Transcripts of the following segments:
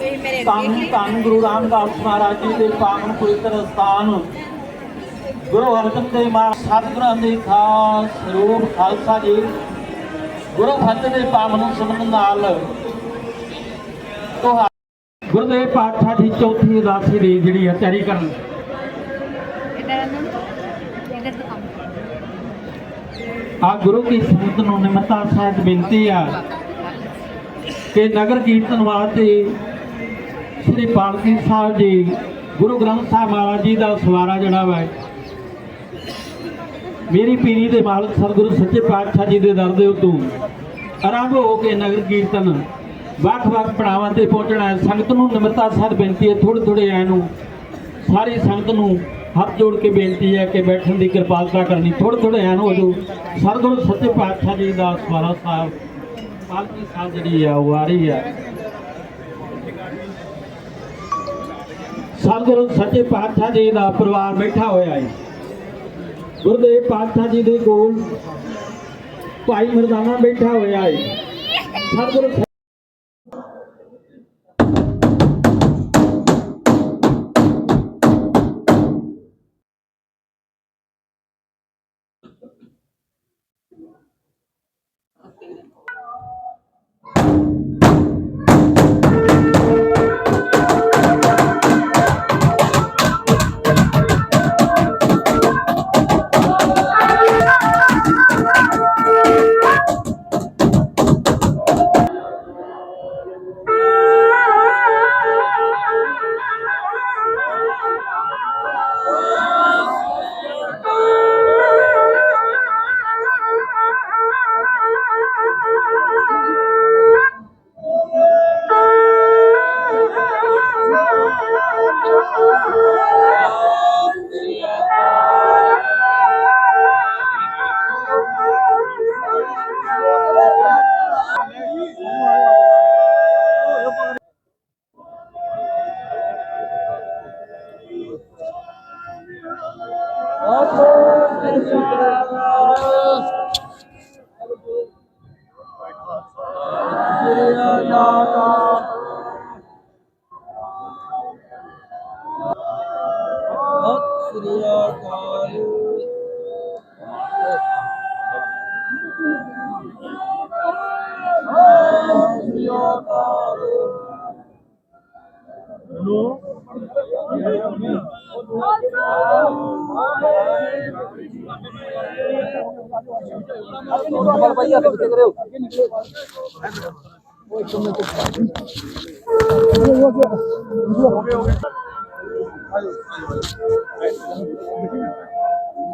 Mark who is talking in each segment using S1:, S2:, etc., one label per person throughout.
S1: ਧੰਨ ਧੰਨ ਗੁਰੂ ਰਾਮਦਾਸ ਮਹਾਰਾਜ ਜੀ ਦੇ ਪਾਵਨ ਪਵਿੱਤਰ ਸਥਾਨ। ਗੁਰੂ ਅਰਜਨ ਦੇਵ ਮਹਾਰਾਜ ਸਤਿਗੁਰਾਂ ਦੇ ਖਾਸ ਰੂਪ ਖਾਲਸਾ ਜੀ ਗੁਰੂ ਫਤਿਹ ਦੇ ਪਾਵਨ ਸਿਮਰਨ ਨਾਲ ਤੁਹਾ ਗੁਰਦੇਵ ਪਾਤਸ਼ਾਹ ਦੀ ਚੌਥੀ ਉਦਾਸੀ ਦੀ ਜਿਹੜੀ ਹੈ ਤਿਆਰੀ ਕਰਨ। ਆ ਗੁਰੂ ਕੀ ਸਮੂਤ ਨੂੰ ਨਿਮਰਤਾ ਸਹਿਤ ਬੇਨਤੀ ਆ ਕਿ ਨਗਰ ਕੀਰਤਨ ਵਾਸਤੇ ਸ੍ਰੀ ਪਾਲਕੀ ਸਾਹਿਬ ਜੀ, ਗੁਰੂ ਗ੍ਰੰਥ ਸਾਹਿਬ ਮਹਾਰਾਜ ਜੀ ਦਾ ਸਵਾਰਾ ਜਿਹੜਾ ਵਾ, ਮੇਰੀ ਪੀਰੀ ਦੇ ਮਾਲਕ ਸਤਿਗੁਰੂ ਸੱਚੇ ਪਾਤਸ਼ਾਹ ਜੀ ਦੇ ਦਰ ਦੇ ਉਤੋਂ ਆਰੰਭ ਹੋ ਕੇ ਨਗਰ ਕੀਰਤਨ ਵੱਖ-ਵੱਖ ਪੜਾਵਾਂ ਤੇ ਪਹੁੰਚਣਾ ਹੈ। ਸੰਗਤ ਨੂੰ ਨਿਮਰਤਾ ਸਹਿਤ ਬੇਨਤੀ ਹੈ ਥੋੜੇ ਥੋੜੇ ਐ ਨੂੰ ਸਾਰੀ ਸੰਗਤ ਨੂੰ ਹੱਥ ਜੋੜ ਕੇ ਬੇਨਤੀ ਹੈ ਕਿ ਬੈਠਣ ਦੀ ਕਿਰਪਾਲਤਾ ਕਰਨੀ। ਥੋੜੇ ਥੋੜੇ ਐਨ ਹੋ ਜੋ ਸਤਿਗੁਰੂ ਸੱਚੇ ਪਾਤਸ਼ਾਹ ਜੀ ਦਾ ਸਵਾਰਾ ਸਾਹਿਬ, ਪਾਲਕੀ ਸਾਹਿਬ ਜਿਹੜੀ ਆ, ਉਹ ਆ ਰਹੀ ਹੈ ਸਤਿਗੁਰੂ ਸੱਚੇ ਪਾਤਸ਼ਾਹ ਜੀ ਦਾ ਪਰਿਵਾਰ ਬੈਠਾ ਹੋਇਆ ਹੈ। ਗੁਰਦੇਵ ਪਾਤਸ਼ਾਹ ਜੀ ਦੇ ਕੋਲ ਭਾਈ ਮਰਦਾਨਾ ਬੈਠਾ ਹੋਇਆ ਹੈ। ਸਤਿਗੁਰੂ no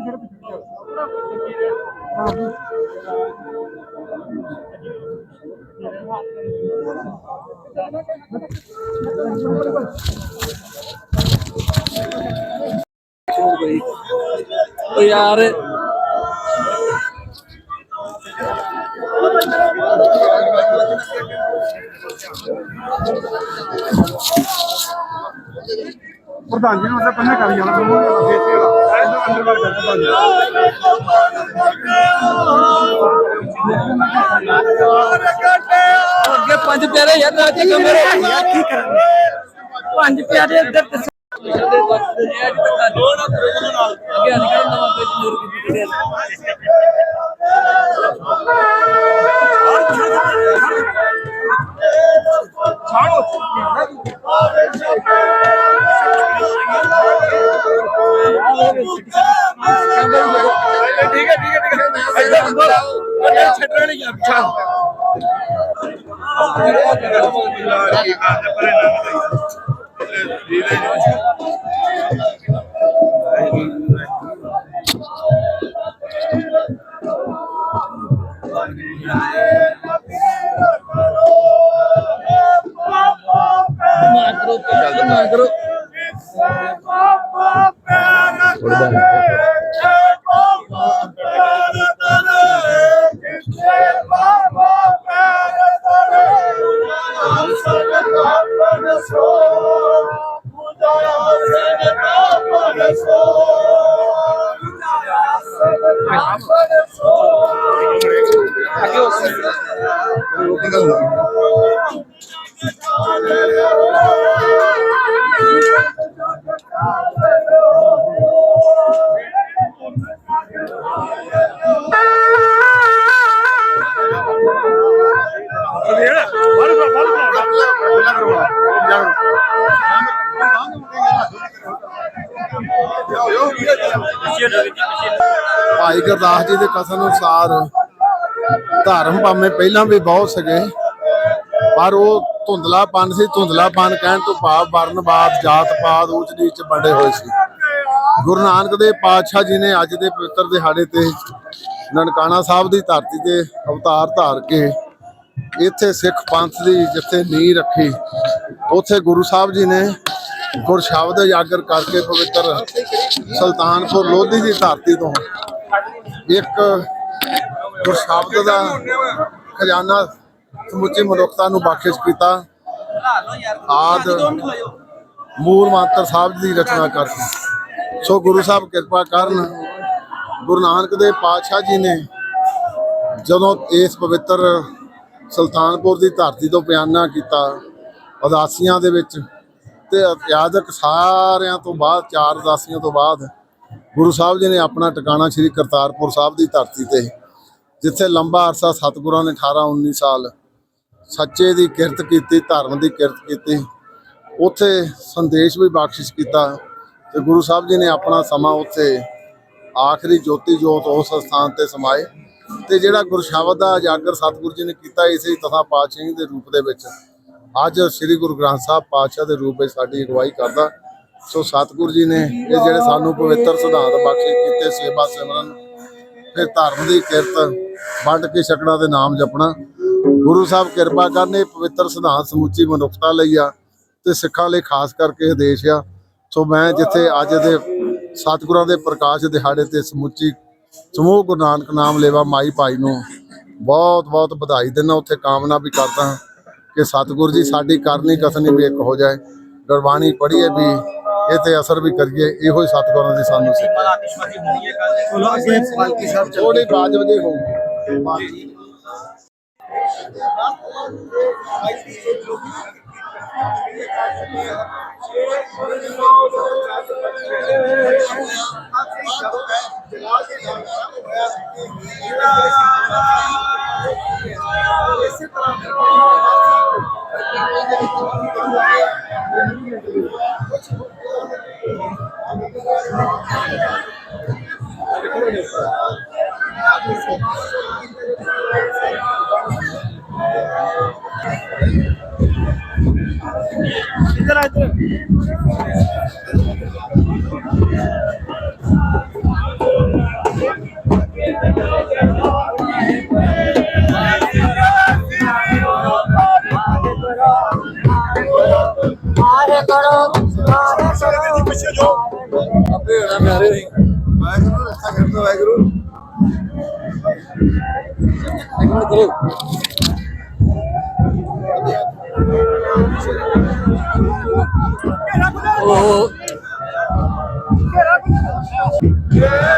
S1: Thank you.
S2: ਓ ਯਾਰ
S3: ਪ੍ਰਧਾਨ ਜੀ ਨੂੰ ਤਾਂ ਪਹਿਲਾਂ ਕਰੀ ਜਾਣਾ ਤੁਹਾਨੂੰ ਫੇਰ ਤੇ ਵਾਲਾ ਇਹ ਅੰਦਰ ਵਾਲਾ ਕਰ ਪ੍ਰਧਾਨ ਜੀ
S2: ਅੱਗੇ ਪੰਜ ਪਿਆਰੇ ਯਾਰ ਰਾਜੇ ਕਮਰੇ। ਕੀ ਕਰਨੇ ਪੰਜ ਪਿਆਰੇ ਇੱਧਰ ਅੱਗੇ ਨਿਕਲ ਨਵਾਂ ਪੇਜ ਨੂਰ ਕੀ
S3: ਠੀਕ ਹੈ ਠੀਕ ਹੈ ਠੀਕ ਹੈ ਇੱਧਰ ਅੰਦਰ ਅੱਗੇ ਛੱਡਣ ਨਹੀਂ ਆ ਪਿੱਛਾ
S2: ਮਾਤਰ ਨਾ ਕਰੋ
S4: ਗੁਰਦਾਸ ਜੀ ਦੇ ਕਥਨ ਅਨੁਸਾਰ ਧਰਮ ਭਾਵੇਂ ਪਹਿਲਾਂ ਵੀ ਬਹੁਤ ਸੀਗੇ, ਪਰ ਉਹ ਧੁੰਦਲਾਪਨ ਸੀ, ਧੁੰਦਲਾਪਨ ਕਹਿਣ ਤੋਂ ਭਾਵ ਵਰਨਵਾਦ ਜਾਤ ਪਾਤ ਉੱਚ ਨੀਚ ਵੰਡੇ ਹੋਏ ਸੀ। ਗੁਰੂ ਨਾਨਕ ਦੇਵ ਪਾਤਸ਼ਾਹ ਜੀ ਨੇ ਅੱਜ ਦੇ ਪਵਿੱਤਰ ਦਿਹਾੜੇ ਤੇ ਨਨਕਾਣਾ ਸਾਹਿਬ ਦੀ ਧਰਤੀ ਤੇ ਅਵਤਾਰ ਧਾਰ ਕੇ ਇੱਥੇ ਸਿੱਖ ਪੰਥ ਦੀ ਜਿੱਥੇ ਨੀਂਹ ਰੱਖੀ, ਉੱਥੇ ਗੁਰੂ ਸਾਹਿਬ ਜੀ ਨੇ ਗੁਰ ਸ਼ਬਦ ਉਜਾਗਰ ਕਰਕੇ ਪਵਿੱਤਰ ਸੁਲਤਾਨਪੁਰ ਲੋਧੀ ਦੀ ਧਰਤੀ ਤੋਂ ਇੱਕ ਗੁਰਸ਼ਬਦ ਦਾ ਖਜ਼ਾਨਾ ਸਮੁੱਚੀ ਮਨੁੱਖਤਾ ਨੂੰ ਬਖਸ਼ਿਸ਼ ਕੀਤਾ। ਆਦ ਮੂਲ ਮੰਤਰ ਸਾਹਿਬ ਦੀ ਰਚਨਾ ਕਰਕੇ ਸੋ ਗੁਰੂ ਸਾਹਿਬ ਕਿਰਪਾ ਕਰਨ ਗੁਰੂ ਨਾਨਕ ਦੇਵ ਪਾਤਸ਼ਾਹ ਜੀ ਨੇ ਜਦੋਂ ਇਸ ਪਵਿੱਤਰ ਸੁਲਤਾਨਪੁਰ ਦੀ ਧਰਤੀ ਤੋਂ ਬਿਆਨਾ ਕੀਤਾ ਉਦਾਸੀਆਂ ਦੇ ਵਿੱਚ ਤੇ ਇਤਿਹਾਸਕ ਸਾਰਿਆਂ ਤੋਂ ਬਾਅਦ, ਚਾਰ ਉਦਾਸੀਆਂ ਤੋਂ ਬਾਅਦ ਗੁਰੂ ਸਾਹਿਬ ਜੀ ਨੇ ਆਪਣਾ ਟਿਕਾਣਾ ਸ੍ਰੀ ਕਰਤਾਰਪੁਰ ਸਾਹਿਬ ਦੀ ਧਰਤੀ ਤੇ, ਜਿੱਥੇ ਲੰਬਾ ਅਰਸਾ ਸਤਿਗੁਰਾਂ ਨੇ 18 19 ਸਾਲ ਸੱਚੇ ਦੀ ਕਿਰਤ ਕੀਤੀ, ਧਰਮ ਦੀ ਕਿਰਤ ਕੀਤੀ, ਉੱਥੇ ਸੰਦੇਸ਼ ਵੀ ਬਖਸ਼ਿਸ਼ ਕੀਤਾ ਤੇ ਗੁਰੂ ਸਾਹਿਬ ਜੀ ਨੇ ਆਪਣਾ ਸਮਾਂ ਉੱਥੇ ਆਖਰੀ ਜੋਤੀ ਜੋਤ ਉਸ ਸਥਾਨ ਤੇ ਸਮਾਏ ਤੇ ਜਿਹੜਾ ਗੁਰਸ਼ਬਦ ਦਾ ਉਜਾਗਰ ਸਤਿਗੁਰੂ ਜੀ ਨੇ ਕੀਤਾ ਇਸੇ ਤਥਾ ਪਾਤਸ਼ਾਹੀ ਦੇ ਰੂਪ ਦੇ ਵਿੱਚ, ਅੱਜ ਸ੍ਰੀ ਗੁਰੂ ਗ੍ਰੰਥ ਸਾਹਿਬ ਪਾਤਸ਼ਾਹ ਦੇ ਰੂਪ ਵਿੱਚ ਸਾਡੀ ਅਗਵਾਈ ਕਰਦਾ। ਸੋ ਸਤਿਗੁਰੂ ਜੀ ਨੇ ਇਹ ਜਿਹੜੇ ਸਾਨੂੰ ਪਵਿੱਤਰ ਸਿਧਾਂਤ ਬਖਸ਼ੇ, ਕੀਤੇ ਸੇਵਾ ਸਿਮਰਨ, ਫਿਰ ਧਰਮ ਦੀ ਕਿਰਤ, ਵੰਡ ਕੇ ਛਕਣਾ ਦੇ ਨਾਮ ਜਪਣਾ। ਗੁਰੂ ਸਾਹਿਬ ਕਿਰਪਾ ਕਰਨ, ਇਹ ਪਵਿੱਤਰ ਸਿਧਾਂਤ ਸਮੁੱਚੀ ਮਨੁੱਖਤਾ ਲਈ ਆ ਤੇ ਸਿੱਖਾਂ ਲਈ ਖਾਸ ਕਰਕੇ ਆਦੇਸ਼ ਆ। ਸੋ ਮੈਂ ਜਿੱਥੇ ਅੱਜ ਦੇ ਸਤਿਗੁਰਾਂ ਦੇ ਪ੍ਰਕਾਸ਼ ਦਿਹਾੜੇ ਤੇ ਸਮੁੱਚੀ ਸਮੂਹ ਗੁਰੂ ਨਾਨਕ ਨਾਮ ਲੇਵਾ ਮਾਈ ਭਾਈ ਨੂੰ ਬਹੁਤ ਬਹੁਤ ਵਧਾਈ ਦਿੰਦਾ, ਉੱਥੇ ਕਾਮਨਾ ਵੀ ਕਰਦਾ ਕਿ ਸਤਿਗੁਰੂ ਜੀ ਸਾਡੀ ਕਰਨੀ ਕਥਨੀ ਵੀ ਇੱਕ ਹੋ ਜਾਏ। ਗੁਰਬਾਣੀ ਪੜ੍ਹੀਏ ਵੀ ਇਹ ਤੇ ਅਸਰ ਵੀ ਕਰੀਏ ਇਹੋ ਹੀ ਸਤਿਗੁਰਾਂ ਦੀ ਸਾਨੂੰ ਸਿੱਖਿਆ। ਥੋੜੀ ਬਾਜ ਵਜੇ ਹੋਊਗੀ।
S2: ਆਪੇ ਹੋਣਾ ਮਿਆਰੇ ਹੋਈ
S4: ਵਾਹਿਗੁਰੂ ਰੱਖਾ ਕਰਦਾ ਵਾਹਿਗੁਰੂ
S2: ਇੱਕ ਮਿੰਟ ਕਰੋ ਉਹ
S4: ਏ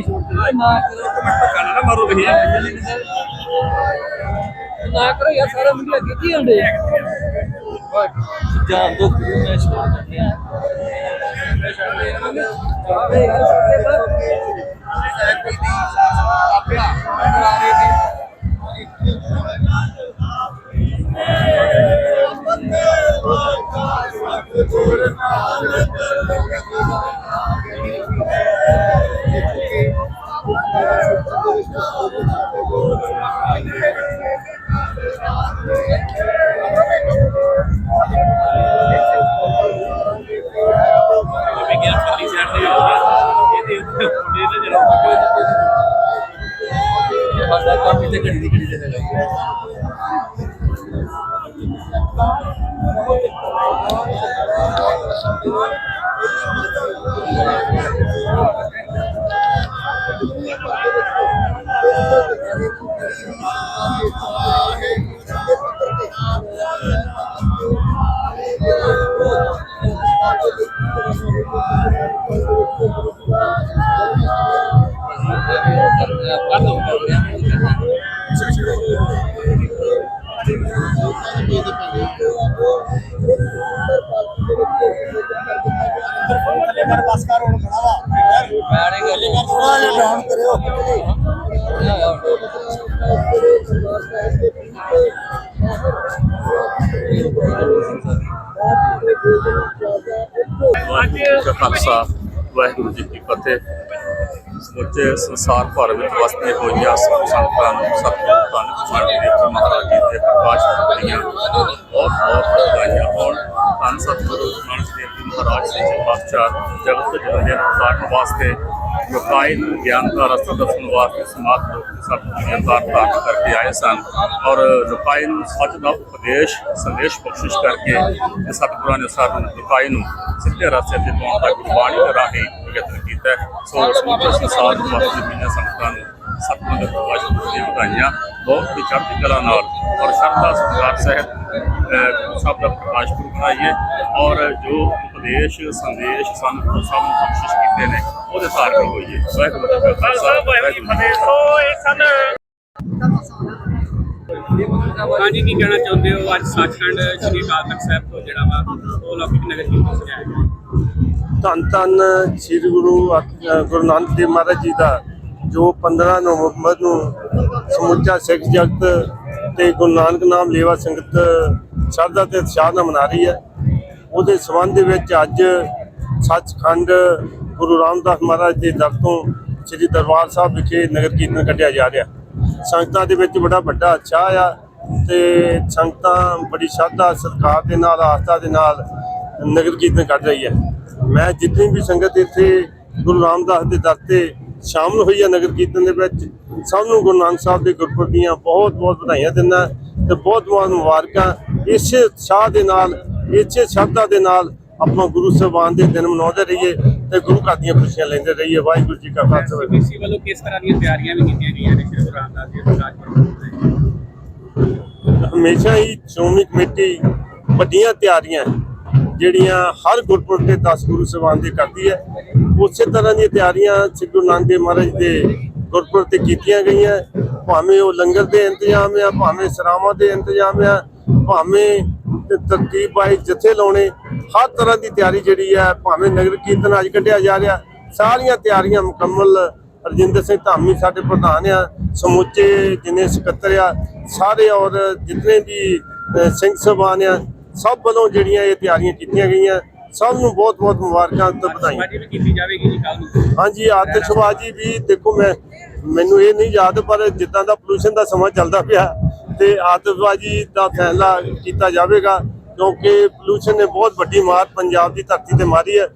S2: ਆਈ ਛੋੜ ਕਰ ਨਾ ਕਰੋ
S3: ਨਾ ਮਾਰੋ ਤੁਸੀਂ
S2: ਨਾ ਕਰੋ ਯਾਰ ਸਾਰਾ ਮੁੰਡੇ ਅੱਗੇ ਕੀ ਹੁੰਦੇ ਜਾਨ ਦੋ ਮੈਂ ਛੋੜ ਦਿੰਦੇ ਆ ਜਾਵੇ ਯਾਰ ਸਾਡੇ ਸਾਡਾ ਕਰ ਦੋ ਕਰ ਮੈਨੇ ਗੱਲ ਥੋੜਾ ਜਿਹਾ ਡਾਊਨ ਕਰਿਓ।
S5: ਵਾਹਿਗੁਰੂ ਜੀ ਕਾ ਖਾਲਸਾ ਵਾਹਿਗੁਰੂ ਜੀ ਕੀ ਫਤਿਹ। ਸਮੁੱਚੇ ਸੰਸਾਰ ਭਰ ਵਿੱਚ ਵਸਦੀਆਂ ਹੋਈਆਂ ਸਭ ਸੰਗਤਾਂ ਨੂੰ ਸਤਿਗੁਰੂ ਧੰਨ ਮਹਾਰਾਜ ਜੀ ਦੇ ਪ੍ਰਕਾਸ਼ ਦੀਆਂ ਬਹੁਤ ਬਹੁਤ ਵਧਾਈਆਂ ਹੋਣ। ਧੰਨ ਸਤਿਗੁਰੂ ਨਾਨਕ ਦੇਵ ਜੀ ਮਹਾਰਾਜ ਜੀ ਦੇ ਪਾਤਸ਼ਾਹ ਜਗਤ ਦੇ ਜਨਮ ਵਾਸਤੇ ਲੋਕਾਈ ਨੂੰ ਗਿਆਨ ਦਾ ਰਸਤਾ ਦੱਸਣ ਵਾਸਤੇ ਸਮਾਜ ਲੋਕ ਸਤਿਗੁਰੂ ਜੀ ਧਾਰਨ ਕਰਕੇ ਆਏ ਸਨ ਔਰ ਲੋਕਾਈ ਨੂੰ ਸੱਚ ਦਾ ਉਪਦੇਸ਼, ਸੰਦੇਸ਼ ਬਖਸ਼ਿਸ਼ ਕਰਕੇ ਤੇ ਸਤਿਗੁਰਾਂ ਨੇ ਸਾਨੂੰ ਲੋਕਾਈ ਨੂੰ ਸਿੱਧੇ ਰਸਤੇ ਤੇ ਪਾਉਣ ਦਾ ਗੁਰਬਾਣੀ ਦੇ ਰਾਹੀਂ ਯਤਨ ਕੀਤਾ ਹੈ। ਸੋ ਸਮੁੱਚੇ ਸੰਸਾਰ ਨੂੰ ਵਸਦੀ ਪਈਆਂ ਸੰਗਤਾਂ ਨੂੰ ਸਤਿਗੁਰਾਂ ਦੇ ਪ੍ਰਕਾਸ਼ ਪੁਰਬ ਦੀਆਂ ਵਧਾਈਆਂ, ਬਹੁਤ ਹੀ ਚੜ੍ਹਦੀ ਕਲਾ ਨਾਲ ਔਰ ਸਰਦਾ ਸਤਿਕਾਰ ਸਹਿਤ ਸਭ ਦਾ ਪ੍ਰਕਾਸ਼ ਪੁਰਬ ਬਣਾਈਏ ਔਰ ਜੋ ਉਪਦੇਸ਼ ਸੰਦੇਸ਼ ਸਾਨੂੰ ਗੁਰੂ ਸਾਹਿਬ ਨੇ ਬਖਸ਼ਿਸ਼ ਕੀਤੇ ਨੇ ਉਹਦੇ ਧਾਰਨ ਹੋਈਏ। ਵਾਹਿਗੁਰੂ ਜੀ ਕਾ ਖਾਲਸਾ ਵਾਹਿਗੁਰੂ ਜੀ ਕੀ ਫਤਿਹ।
S6: ਹਾਂਜੀ ਕੀ ਕਹਿਣਾ ਚਾਹੁੰਦੇ ਹੋ? ਅੱਜ ਸੱਚਖੰਡ ਸ੍ਰੀ ਅਕਾਲ ਤਖਤ ਸਾਹਿਬ ਤੋਂ ਜਿਹੜਾ ਵਾ ਉਹ ਲੌਕਿਕ ਨਗਰ ਕੀਰਤਨ ਸਜਾਇਆ ਗਿਆ
S7: ਧੰਨ ਧੰਨ ਸ੍ਰੀ ਗੁਰੂ ਗੁਰੂ ਨਾਨਕ ਦੇਵ ਮਹਾਰਾਜ ਜੀ ਦਾ ਜੋ 15 ਨਵੰਬਰ ਨੂੰ ਸਮੁੱਚਾ ਸਿੱਖ ਜਗਤ ਤੇ ਗੁਰੂ ਨਾਨਕ ਨਾਮ ਲੇਵਾ ਸੰਗਤ ਸ਼ਰਧਾ ਤੇ ਉਤਸ਼ਾਹ ਨਾਲ ਮਨਾ ਰਹੀ ਹੈ। ਉਹਦੇ ਸੰਬੰਧ ਦੇ ਵਿੱਚ ਅੱਜ ਸੱਚਖੰਡ ਗੁਰੂ ਰਾਮਦਾਸ ਮਹਾਰਾਜ ਦੇ ਦਰ ਤੋਂ ਸ੍ਰੀ ਦਰਬਾਰ ਸਾਹਿਬ ਵਿਖੇ ਨਗਰ ਕੀਰਤਨ ਕੱਢਿਆ ਜਾ ਰਿਹਾ। ਸੰਗਤਾਂ ਦੇ ਵਿੱਚ ਬੜਾ ਵੱਡਾ ਉਤਸ਼ਾਹ ਆ ਤੇ ਸੰਗਤਾਂ ਬੜੀ ਸ਼ਰਧਾ, ਸਤਿਕਾਰ ਦੇ ਨਾਲ, ਆਸਥਾ ਦੇ ਨਾਲ ਨਗਰ ਕੀਰਤਨ ਕੱਢ ਰਹੀ ਹੈ। ਮੈਂ ਜਿੰਨੀ ਵੀ ਸੰਗਤ ਇੱਥੇ ਗੁਰੂ ਰਾਮਦਾਸ ਦੇ ਦਰ ਤੇ ਸ਼ਾਮਲ ਹੋਈ ਹੈ ਨਗਰ ਕੀਰਤਨ ਦੇ ਵਿੱਚ, ਸਭ ਨੂੰ ਗੁਰੂ ਨਾਨਕ ਸਾਹਿਬ ਦੇ ਗੁਰਪੁਰਬ ਦੀਆਂ ਬਹੁਤ ਬਹੁਤ ਵਧਾਈਆਂ ਦਿੰਦਾ ਤੇ ਬਹੁਤ ਬਹੁਤ ਮੁਬਾਰਕਾਂ ਇਸੇ ਉਤਸ਼ਾਹ ਦੇ ਨਾਲ ਇਸੇ ਸ਼ਰਧਾ ਦੇ ਨਾਲ ਆਪਾਂ ਗੁਰੂ ਸਾਹਿਬਾਨ ਦੇ ਦਿਨ ਮਨਾਉਂਦੇ ਰਹੀਏ ਤੇ ਗੁਰੂ ਘਰ ਦੀਆਂ ਖੁਸ਼ੀਆਂ ਲੈਂਦੇ ਰਹੀਏ। ਵਾਹਿਗੁਰੂ ਜੀ ਕਾ ਖਾਲਸਾ ਵਾਹਿਗੁਰੂ
S6: ਸੀਬੀਸੀ ਵੱਲੋਂ ਕਿਸ ਤਰ੍ਹਾਂ ਦੀਆਂ ਤਿਆਰੀਆਂ ਵੀ ਕੀਤੀਆਂ ਗਈਆਂ ਨੇ ਸ਼੍ਰੀ ਗੁਰੂ ਰਾਮਦਾਸ ਜੀ ਦੇ ਪ੍ਰਕਾਸ਼ ਪੁਰਬ ਤੇ
S7: ਹਮੇਸ਼ਾ ਹੀ ਸ਼੍ਰੋਮਣੀ ਕਮੇਟੀ ਵੱਡੀਆਂ ਤਿਆਰੀਆਂ ਜਿਹੜੀਆਂ ਹਰ ਗੁਰਪੁਰਬ ਤੇ 10 ਗੁਰੂ ਸਾਹਿਬਾਨ ਦੇ ਕਰਦੀ ਹੈ। ਉਸੇ ਤਰ੍ਹਾਂ ਦੀਆਂ ਤਿਆਰੀਆਂ ਸ੍ਰੀ ਗੁਰੂ ਨਾਨਕ ਦੇਵ ਮਹਾਰਾਜ ਦੇ ਗੁਰਪੁਰਬ ਤੇ ਕੀਤੀਆਂ ਗਈਆਂ। ਭਾਵੇਂ ਉਹ ਲੰਗਰ ਦੇ ਇੰਤਜ਼ਾਮ ਆ ਭਾਵੇਂ ਸਰਾਵਾਂ ਦੇ ਇੰਤਜ਼ਾਮ ਆ ਭਾਵੇਂ ਤੇ ਤਰਤੀਬ ਬਾਈ ਜਥੇ ਲਾਉਣੇ ਹਰ ਤਰ੍ਹਾਂ ਦੀ ਤਿਆਰੀ ਜਿਹੜੀ ਹੈ ਭਾਵੇਂ ਨਗਰ ਕੀਰਤਨ ਅੱਜ ਕੱਢਿਆ ਜਾ ਰਿਹਾ ਸਾਰੀਆਂ ਤਿਆਰੀਆਂ ਮੁਕੰਮਲ ਰਜਿੰਦਰ ਸਿੰਘ ਧਾਮੀ ਸਾਡੇ ਪ੍ਰਧਾਨ ਆ ਸਮੁੱਚੇ ਜਿੰਨੇ ਸਕੱਤਰ ਆ ਸਾਰੇ ਔਰ ਜਿਤਨੇ ਵੀ ਸਿੰਘ ਸਭਾਨ ਆ ਸਭ ਵੱਲੋਂ ਜਿਹੜੀਆਂ ਇਹ ਤਿਆਰੀਆਂ ਕੀਤੀਆਂ ਗਈਆਂ ਸਭ ਨੂੰ ਬਹੁਤ ਬਹੁਤ ਮੁਬਾਰਕਾਂ ਤੇ ਵਧਾਈਆਂ।
S6: ਵੀ ਕੀਤੀ ਜਾਵੇਗੀ ਜੀ ਕੱਲ ਨੂੰ।
S7: ਹਾਂਜੀ ਆਤਿਸ਼ਬਾਜ਼ੀ ਵੀ ਦੇਖੋ ਮੈਂ ਮੈਨੂੰ ਇਹ ਨਹੀਂ ਯਾਦ ਪਰ ਜਿੱਦਾਂ ਦਾ ਪੋਲੂਸ਼ਨ ਦਾ ਸਮਾਂ ਚੱਲਦਾ ਪਿਆ ਤੇ ਆਤਿਸ਼ਬਾਜ਼ੀ ਦਾ ਫੈਸਲਾ ਕੀਤਾ ਜਾਵੇਗਾ, ਕਿਉਂਕਿ ਪੋਲੂਸ਼ਨ ਨੇ ਬਹੁਤ ਵੱਡੀ ਮਾਰ ਪੰਜਾਬ ਦੀ ਧਰਤੀ ਤੇ ਮਾਰੀ ਹੈ।